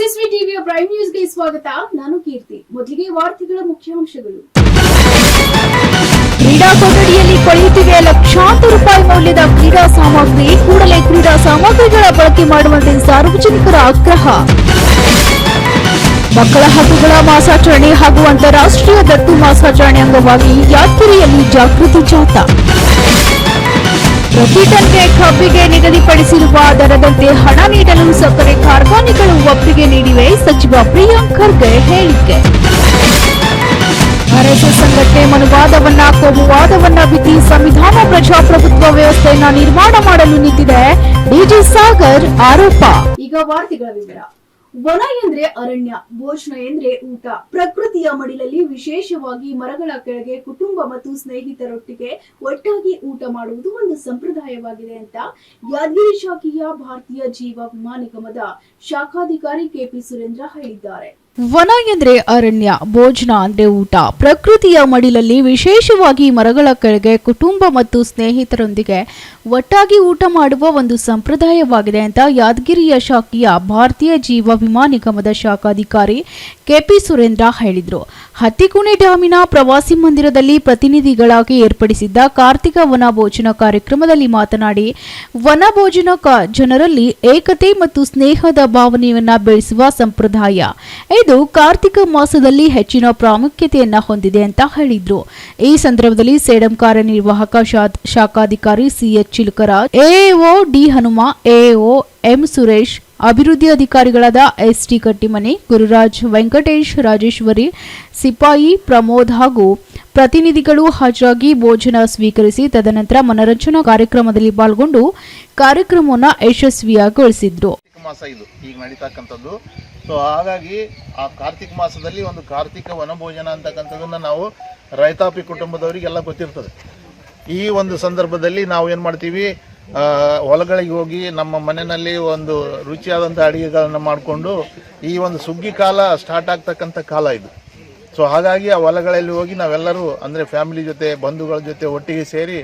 SSV ಟಿವಿಯ prime ನ್ಯೂಸ್ಗೆ ಸ್ವಾಗತ. ನಾನು ಕೀರ್ತಿ. ಮೊದಲಿಗೆ ವಾರ್ತೆಗಳ ಮುಖ್ಯಾಂಶಗಳು. ಕ್ರೀಡಾ ಕೊಠಡಿಯಲ್ಲಿ ಕೊಳೆಯುತ್ತಿವೆ ಲಕ್ಷಾಂತರ ರೂಪಾಯಿ ಮೌಲ್ಯದ ಕ್ರೀಡಾ ಸಾಮಗ್ರಿ. ಕೂಡಲೇ ಕ್ರೀಡಾ ಸಾಮಗ್ರಿಗಳ ಬಳಕೆ ಮಾಡುವಂತೆ ಸಾರ್ವಜನಿಕರ ಆಗ್ರಹ. ಮಕ್ಕಳ ಹಕ್ಕುಗಳ ಮಾಸಾಚರಣೆ ಹಾಗೂ ಅಂತಾರಾಷ್ಟ್ರೀಯ ದತ್ತು ಮಾಸಾಚರಣೆ ಅಂಗವಾಗಿ ಯಾತ್ರೆಯಲ್ಲಿ ಜಾಗೃತಿ ಜಾಥಾ. ಪ್ರತಿ ಟನ್ಗೆ ಕಬ್ಬಿಗೆ ನಿಗದಿಪಡಿಸಿರುವ ದರದಂತೆ ಹಣ ನೀಡಲು ಸಕ್ಕರೆ ಕಾರ್ಖಾನೆಗಳು ಒಪ್ಪಿಗೆ ನೀಡಿವೆ. ಸಚಿವ ಪ್ರಿಯಾಂಕ್ ಖರ್ಗೆ ಹೇಳಿಕೆ. ಆರ್ಎಸ್ಎಸ್ ಸಂಘಟನೆ ಮನುವಾದವನ್ನ, ಕೋಮುವಾದವನ್ನ ಬಿತ್ತಿ ಸಂವಿಧಾನ ಪ್ರಜಾಪ್ರಭುತ್ವ ವ್ಯವಸ್ಥೆಯನ್ನ ನಿರ್ಮಾಣ ಮಾಡಲು ನಿಂತಿದೆ. ಡಿಜಿ ಸಾಗರ್ ಆರೋಪ. ಈಗ ವಾರ್ತೆಗಳ ವಿವರ. ವನ ಎಂದ್ರೆ ಅರಣ್ಯ, ಭೋಜನ ಎಂದ್ರೆ ಊಟ. ಪ್ರಕೃತಿಯ ಮಡಿಲಲ್ಲಿ ವಿಶೇಷವಾಗಿ ಮರಗಳ ಕೆಳಗೆ ಕುಟುಂಬ ಮತ್ತು ಸ್ನೇಹಿತರೊಟ್ಟಿಗೆ ಒಟ್ಟಾಗಿ ಊಟ ಮಾಡುವುದು ಒಂದು ಸಂಪ್ರದಾಯವಾಗಿದೆ ಅಂತ ಯಾದಗಿರಿ ಶಾಖೆಯ ಭಾರತೀಯ ಜೀವ ವಿಮಾ ನಿಗಮದ ಶಾಖಾಧಿಕಾರಿ ಕೆಪಿ ಸುರೇಂದ್ರ ಹೇಳಿದ್ದಾರೆ. ವನ ಎಂದರೆ ಅರಣ್ಯ, ಭೋಜನ ಅಂದ್ರೆ ಊಟ ಪ್ರಕೃತಿಯ ಮಡಿಲಲ್ಲಿ ವಿಶೇಷವಾಗಿ ಮರಗಳ ಕೆಳಗೆ ಕುಟುಂಬ ಮತ್ತು ಸ್ನೇಹಿತರೊಂದಿಗೆ ಒಟ್ಟಾಗಿ ಊಟ ಮಾಡುವ ಒಂದು ಸಂಪ್ರದಾಯವಾಗಿದೆ ಅಂತ ಯಾದಗಿರಿಯ ಶಾಖೆಯ ಭಾರತೀಯ ಜೀವ ವಿಮಾ ನಿಗಮದ ಶಾಖಾಧಿಕಾರಿ ಕೆಪಿ ಸುರೇಂದ್ರ ಹೇಳಿದರು. ಹತ್ತಿಕುಣೆ ಡ್ಯಾಮಿನ ಪ್ರವಾಸಿ ಮಂದಿರದಲ್ಲಿ ಪ್ರತಿನಿಧಿಗಳಾಗಿ ಏರ್ಪಡಿಸಿದ್ದ ಕಾರ್ತಿಕ ವನ ಭೋಜನ ಕಾರ್ಯಕ್ರಮದಲ್ಲಿ ಮಾತನಾಡಿ ವನ ಭೋಜನ ಜನರಲ್ಲಿ ಏಕತೆ ಮತ್ತು ಸ್ನೇಹದ ಭಾವನೆಯನ್ನು ಬೆಳೆಸುವ ಸಂಪ್ರದಾಯ. ಕಾರ್ತಿಕ ಮಾಸದಲ್ಲಿ ಹೆಚ್ಚಿನ ಪ್ರಾಮುಖ್ಯತೆಯನ್ನ ಹೊಂದಿದೆ ಅಂತ ಹೇಳಿದ್ರು. ಈ ಸಂದರ್ಭದಲ್ಲಿ ಸೇಡಂ ಕಾರ್ಯನಿರ್ವಾಹಕ ಶಾಖಾಧಿಕಾರಿ CH Chilukaraj AO D Hanuma AO M Suresh, ಅಭಿವೃದ್ಧಿ ಅಧಿಕಾರಿಗಳಾದ ಎಸ್ ಟಿ ಕಟ್ಟಿಮನಿ, ಗುರುರಾಜ್ ವೆಂಕಟೇಶ್, ರಾಜೇಶ್ವರಿ, ಸಿಪಾಯಿ ಪ್ರಮೋದ್ ಹಾಗೂ ಪ್ರತಿನಿಧಿಗಳು ಹಾಜರಾಗಿ ಭೋಜನ ಸ್ವೀಕರಿಸಿ ತದನಂತರ ಮನರಂಜನಾ ಕಾರ್ಯಕ್ರಮದಲ್ಲಿ ಪಾಲ್ಗೊಂಡು ಕಾರ್ಯಕ್ರಮವನ್ನು ಯಶಸ್ವಿಯಾಗೊಳಿಸಿದ್ರು ಸೊ ಹಾಗಾಗಿ ಆ ಕಾರ್ತಿಕ ಮಾಸದಲ್ಲಿ ಒಂದು ಕಾರ್ತಿಕ ವನಭೋಜನ ಅಂತಕ್ಕಂಥದ್ದನ್ನ ನಾವು ರೈತಾಪಿ ಕುಟುಂಬದವರಿಗೆಲ್ಲ ಗೊತ್ತಿರ್ತದೆ. ಈ ಒಂದು ಸಂದರ್ಭದಲ್ಲಿ ನಾವು ಏನು ಮಾಡ್ತೀವಿ ಹೊಲಗಳಿಗೆ ಹೋಗಿ ನಮ್ಮ ಮನೆಯಲ್ಲಿ ಒಂದು ರುಚಿಯಾದಂಥ ಅಡುಗೆಗಳನ್ನು ಮಾಡಿಕೊಂಡು ಈ ಒಂದು ಸುಗ್ಗಿ ಕಾಲ ಸ್ಟಾರ್ಟ್ ಆಗ್ತಕ್ಕಂಥ ಕಾಲ ಇದು. ಸೊ ಹಾಗಾಗಿ ಆ ಹೊಲಗಳಲ್ಲಿ ಹೋಗಿ ನಾವೆಲ್ಲರೂ ಅಂದರೆ ಫ್ಯಾಮಿಲಿ ಜೊತೆ, ಬಂಧುಗಳ ಜೊತೆ ಒಟ್ಟಿಗೆ ಸೇರಿ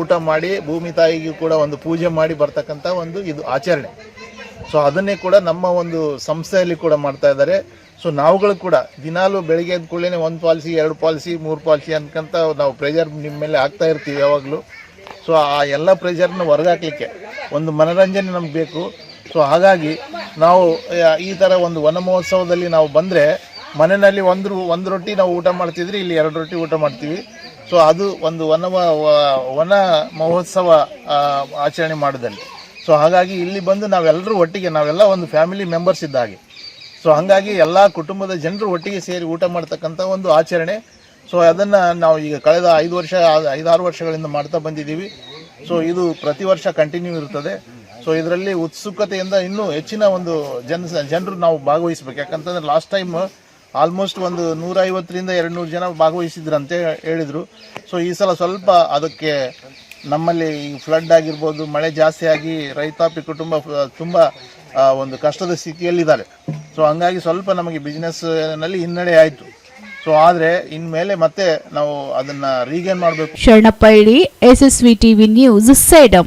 ಊಟ ಮಾಡಿ, ಭೂಮಿ ತಾಯಿಗೂ ಕೂಡ ಒಂದು ಪೂಜೆ ಮಾಡಿ ಬರ್ತಕ್ಕಂಥ ಒಂದು ಇದು ಆಚರಣೆ. ಸೊ ಅದನ್ನೇ ಕೂಡ ನಮ್ಮ ಒಂದು ಸಂಸ್ಥೆಯಲ್ಲಿ ಕೂಡ ಮಾಡ್ತಾ ಇದ್ದಾರೆ. ಸೊ ನಾವುಗಳು ಕೂಡ ದಿನಾಲು ಬೆಳಿಗ್ಗೆ ಎದ್ದ ಕೂಡಲೇ ಒಂದು ಪಾಲಿಸಿ, ಎರಡು ಪಾಲಿಸಿ, ಮೂರು ಪಾಲಿಸಿ ಅನ್ಕಂತ ನಾವು ಪ್ರೆಷರ್ ನಿಮ್ಮ ಮೇಲೆ ಆಗ್ತಾ ಇರ್ತೀವಿ ಯಾವಾಗಲೂ. ಸೊ ಆ ಎಲ್ಲ ಪ್ರೆಷರ್ನ ಹೊರಗಾಕ್ಲಿಕ್ಕೆ ಒಂದು ಮನೋರಂಜನೆ ನಮ್ಗೆ ಬೇಕು. ಸೊ ಹಾಗಾಗಿ ನಾವು ಈ ಥರ ಒಂದು ವನ ಮಹೋತ್ಸವದಲ್ಲಿ ನಾವು ಬಂದರೆ ಮನೆಯಲ್ಲಿ ಒಂದು ಒಂದು ರೊಟ್ಟಿ ನಾವು ಊಟ ಮಾಡ್ತಿದ್ರಿ ಇಲ್ಲಿ ಎರಡು ರೊಟ್ಟಿ ಊಟ ಮಾಡ್ತೀವಿ. ಸೊ ಅದು ಒಂದು ವನ ವನ ಮಹೋತ್ಸವ ಆಚರಣೆ ಮಾಡೋದಲ್ಲಿ ಸೊ ಹಾಗಾಗಿ ಇಲ್ಲಿ ಬಂದು ನಾವೆಲ್ಲರೂ ಒಟ್ಟಿಗೆ, ನಾವೆಲ್ಲ ಒಂದು ಫ್ಯಾಮಿಲಿ ಮೆಂಬರ್ಸ್ ಇದ್ದ ಹಾಗೆ ಸೊ ಹಾಗಾಗಿ ಎಲ್ಲ ಕುಟುಂಬದ ಜನರು ಒಟ್ಟಿಗೆ ಸೇರಿ ಊಟ ಮಾಡ್ತಕ್ಕಂಥ ಒಂದು ಆಚರಣೆ. ಸೊ ಅದನ್ನು ನಾವು ಈಗ ಕಳೆದ ಐದು ವರ್ಷ, ಐದಾರು ವರ್ಷಗಳಿಂದ ಮಾಡ್ತಾ ಬಂದಿದ್ದೀವಿ. ಸೊ ಇದು ಪ್ರತಿ ವರ್ಷ ಕಂಟಿನ್ಯೂ ಇರ್ತದೆ ಸೊ ಇದರಲ್ಲಿ ಉತ್ಸುಕತೆಯಿಂದ ಇನ್ನೂ ಹೆಚ್ಚಿನ ಒಂದು ಜನ, ಜನರು ನಾವು ಭಾಗವಹಿಸ್ಬೇಕು. ಯಾಕಂತಂದ್ರೆ ಲಾಸ್ಟ್ ಟೈಮ್ ಆಲ್ಮೋಸ್ಟ್ ಒಂದು ನೂರೈವತ್ತರಿಂದ ಎರಡು ನೂರು ಜನ ಭಾಗವಹಿಸಿದ್ರಂತೆ ಹೇಳಿದರು. ಸೊ ಈ ಸಲ ಸ್ವಲ್ಪ ಅದಕ್ಕೆ ನಮ್ಮಲ್ಲಿ ಈ ಫ್ಲಡ್ ಆಗಿರ್ಬೋದು, ಮಳೆ ಜಾಸ್ತಿ ಆಗಿ ರೈತಾಪಿ ಕುಟುಂಬ ತುಂಬ ಒಂದು ಕಷ್ಟದ ಸ್ಥಿತಿಯಲ್ಲಿದ್ದಾರೆ. ಸೊ ಹಂಗಾಗಿ ಸ್ವಲ್ಪ ನಮಗೆ ಬಿಸ್ನೆಸ್ನಲ್ಲಿ ಹಿನ್ನಡೆ ಆಯಿತು. ಸೊ ಆದರೆ ಇನ್ಮೇಲೆ ಮತ್ತೆ ನಾವು ಅದನ್ನು ರೀಗೇನ್ ಮಾಡಬೇಕು. ಶರಣಪ್ಪ ಇಡಿ ವಿ ಟಿವಿ ನ್ಯೂಸ್ ಸೇಡಂ